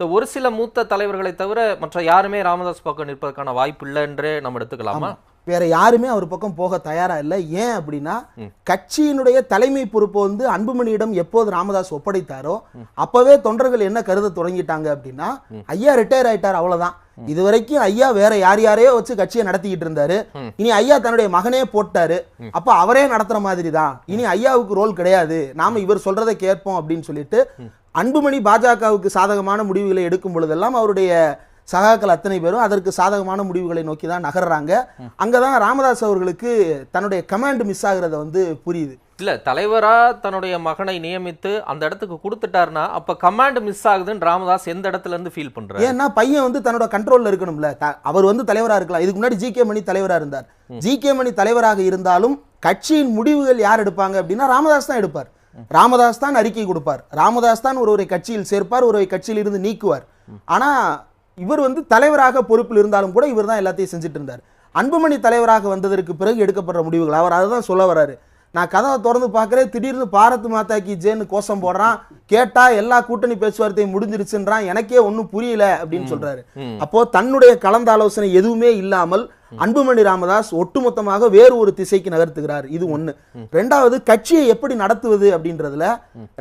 இந்த ஒரு சில மூத்த தலைவர்களை தவிர மற்ற யாருமே ராமதாஸ் பக்கம் நிற்பதற்கான வாய்ப்பு இல்லை என்றே நம்ம எடுத்துக்கலாமா? வேற யாருமே அவர் பக்கம் போக தயாரா இல்லை. ஏன் அப்படின்னா கட்சியினுடைய தலைமை பொறுப்பு வந்து அன்புமணியிடம் எப்போது ராமதாஸ் ஒப்படைத்தாரோ அப்பவே தொண்டர்கள் என்ன கருத தொடங்கிட்டாங்க அப்படின்னா ஐயா ரிட்டையர் ஆயிட்டார் அவ்வளவுதான். இது வரைக்கும் ஐயா வேற யார் யாரையோ வச்சு கட்சியை நடத்திக்கிட்டு இருந்தாரு. இனி ஐயா தன்னுடைய மகனே போட்டாரு. அப்ப அவரே நடத்துற மாதிரி தான் இனி ஐயாவுக்கு ரோல் கிடையாது. நாம இவர் சொல்றதை கேட்போம் அப்படின்னு சொல்லிட்டு அன்புமணி பாஜகவுக்கு சாதகமான முடிவுகளை எடுக்கும் பொழுதெல்லாம் அவருடைய சகாக்கள் அத்தனை பேரும் அதற்கு சாதகமான முடிவுகளை நோக்கி தான் நகர்றாங்க. அங்கதான் ராமதாஸ் அவர்களுக்கு தன்னுடைய கமாண்ட் மிஸ் ஆகுறத வந்து புரியுது. இல்ல தலைவரா தன்னுடைய மகனை நியமித்து அந்த இடத்துக்கு கொடுத்துட்டாருன்னா அப்ப கமாண்ட் மிஸ் ஆகுதுன்னு ராமதாஸ் எந்த இடத்துல இருந்து ஃபீல் பண்றாரு? ஏன்னா பையன் வந்து தன்னோட கண்ட்ரோல்ல இருக்கணும்ல. அவர் வந்து தலைவரா இருக்கலாம். இதுக்கு முன்னாடி ஜி கே மணி தலைவரா இருந்தார். ஜி கே மணி தலைவராக இருந்தாலும் கட்சியின் முடிவுகள் யார் எடுப்பாங்க அப்படின்னா ராமதாஸ் தான் எடுப்பார். ராமதாஸ் தான் அறிக்கை கொடுப்பார். ராமதாஸ் தான் ஒருவரை கட்சியில் சேர்ப்பார் ஒருவரை கட்சியில் இருந்து நீக்குவார் ஆனா இவர் வந்து தலைவராக பொறுப்பில் இருந்தாலும் கூட இவர் தான் எல்லாத்தையும் செஞ்சுட்டு இருந்தார். அன்புமணி தலைவராக வந்ததற்கு பிறகு எடுக்கப்படுற முடிவுகள் அவர் அதை தான் சொல்ல வராரு நான் கதவை திறந்து பார்க்குறேன் திடீர்னு பாரத் மாதா கி ஜேன்னு கோஷம் போடுறான் கேட்டா எல்லா கூட்டணி பேச்சுவார்த்தையும் முடிஞ்சிருச்சுன்றான் எனக்கே ஒன்றும் புரியல அப்படின்னு சொல்றாரு. அப்போ தன்னுடைய கலந்த ஆலோசனை எதுவுமே இல்லாமல் அன்புமணி ராமதாஸ் ஒட்டுமொத்தமாக வேறு ஒரு திசைக்கு நகர்த்துகிறார். இது ஒன்று ரெண்டாவது கட்சியை எப்படி நடத்துவது அப்படின்றதுல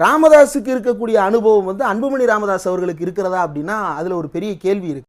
ராமதாஸுக்கு இருக்கக்கூடிய அனுபவம் வந்து அன்புமணி ராமதாஸ் அவர்களுக்கு இருக்கிறதா அப்படின்னா அதுல ஒரு பெரிய கேள்வி இருக்கு.